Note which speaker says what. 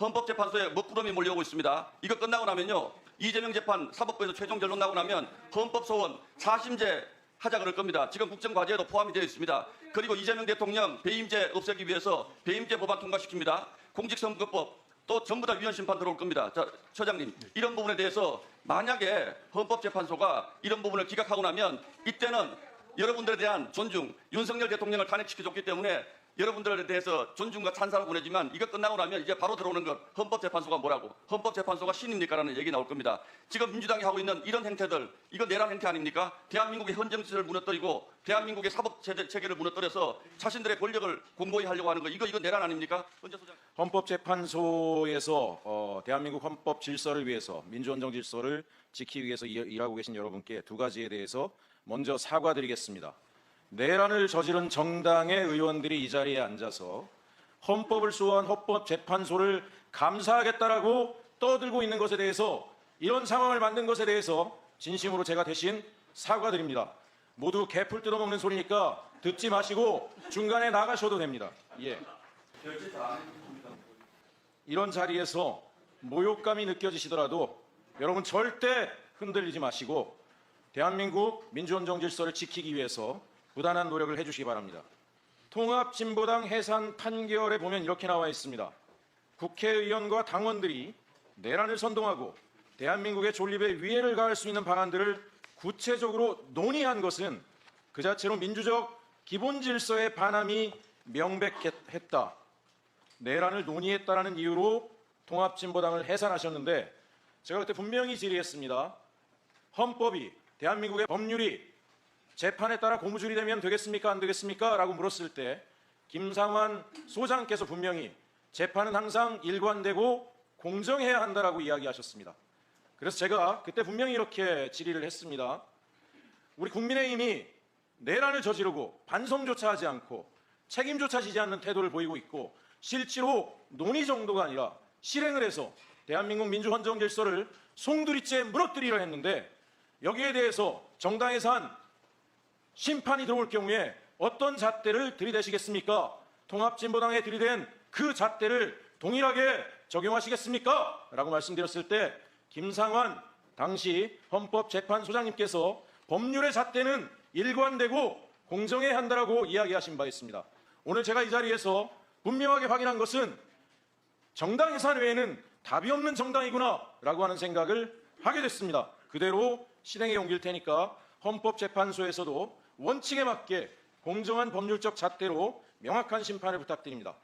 Speaker 1: 헌법재판소에 먹구름이 몰려오고 있습니다. 이거 끝나고 나면요. 이재명 재판 사법부에서 최종 결론 나고 나면 헌법소원 4심제 하자 그럴 겁니다. 지금 국정과제에도 포함이 되어 있습니다. 그리고 이재명 대통령 배임죄 없애기 위해서 배임죄 법안 통과시킵니다. 공직선거법 또 전부 다 위헌 심판 들어올 겁니다. 자, 처장님, 이런 부분에 대해서 만약에 헌법재판소가 이런 부분을 기각하고 나면 이때는 여러분들에 대한 존중, 윤석열 대통령을 탄핵시켜줬기 때문에 여러분들에 대해서 존중과 찬사를 보내지만 이거 끝나고 나면 이제 바로 들어오는 것 헌법재판소가 뭐라고 헌법재판소가 신입니까라는 얘기 나올 겁니다. 지금 민주당이 하고 있는 이런 행태들 이거 내란 행태 아닙니까? 대한민국의 헌정질을 무너뜨리고 대한민국의 사법 체계를 무너뜨려서 자신들의 권력을 공고히 하려고 하는 거 이거 이거 내란 아닙니까?
Speaker 2: 헌법재판소에서 어, 대한민국 헌법 질서를 위해서 민주헌정 질서를 지키기 위해서 일- 일하고 계신 여러분께 두 가지에 대해서 먼저 사과드리겠습니다. 내란을 저지른 정당의 의원들이 이 자리에 앉아서 헌법을 수호한 헌법재판소를 감사하겠다라고 떠들고 있는 것에 대해서 이런 상황을 만든 것에 대해서 진심으로 제가 대신 사과드립니다. 모두 개풀 뜯어먹는 소리니까 듣지 마시고 중간에 나가셔도 됩니다. 예. 이런 자리에서 모욕감이 느껴지시더라도 여러분 절대 흔들리지 마시고 대한민국 민주헌정 질서를 지키기 위해서 부단한 노력을 해주시기 바랍니다. 통합진보당 해산 판결에 보면 이렇게 나와 있습니다. 국회의원과 당원들이 내란을 선동하고 대한민국의 존립에 위해를 가할 수 있는 방안들을 구체적으로 논의한 것은 그 자체로 민주적 기본 질서의 반함이 명백했다. 내란을 논의했다라는 이유로 통합진보당을 해산하셨는데 제가 그때 분명히 질의했습니다. 헌법이 대한민국의 법률이 재판에 따라 고무줄이 되면 되겠습니까? 안 되겠습니까? 라고 물었을 때 김상환 소장께서 분명히 재판은 항상 일관되고 공정해야 한다라고 이야기하셨습니다. 그래서 제가 그때 분명히 이렇게 질의를 했습니다. 우리 국민의힘이 내란을 저지르고 반성조차 하지 않고 책임조차 지지 않는 태도를 보이고 있고 실제로 논의 정도가 아니라 실행을 해서 대한민국 민주헌정 질서를 송두리째 무너뜨리려 했는데 여기에 대해서 정당에서 한 심판이 들어올 경우에 어떤 잣대를 들이대시겠습니까? 통합진보당에 들이댄 그 잣대를 동일하게 적용하시겠습니까? 라고 말씀드렸을 때 김상환 당시 헌법재판소장님께서 법률의 잣대는 일관되고 공정해야 한다라고 이야기하신 바 있습니다. 오늘 제가 이 자리에서 분명하게 확인한 것은 정당 해산 외에는 답이 없는 정당이구나 라고 하는 생각을 하게 됐습니다. 그대로 실행에 옮길 테니까 헌법재판소에서도 원칙에 맞게 공정한 법률적 잣대로 명확한 심판을 부탁드립니다.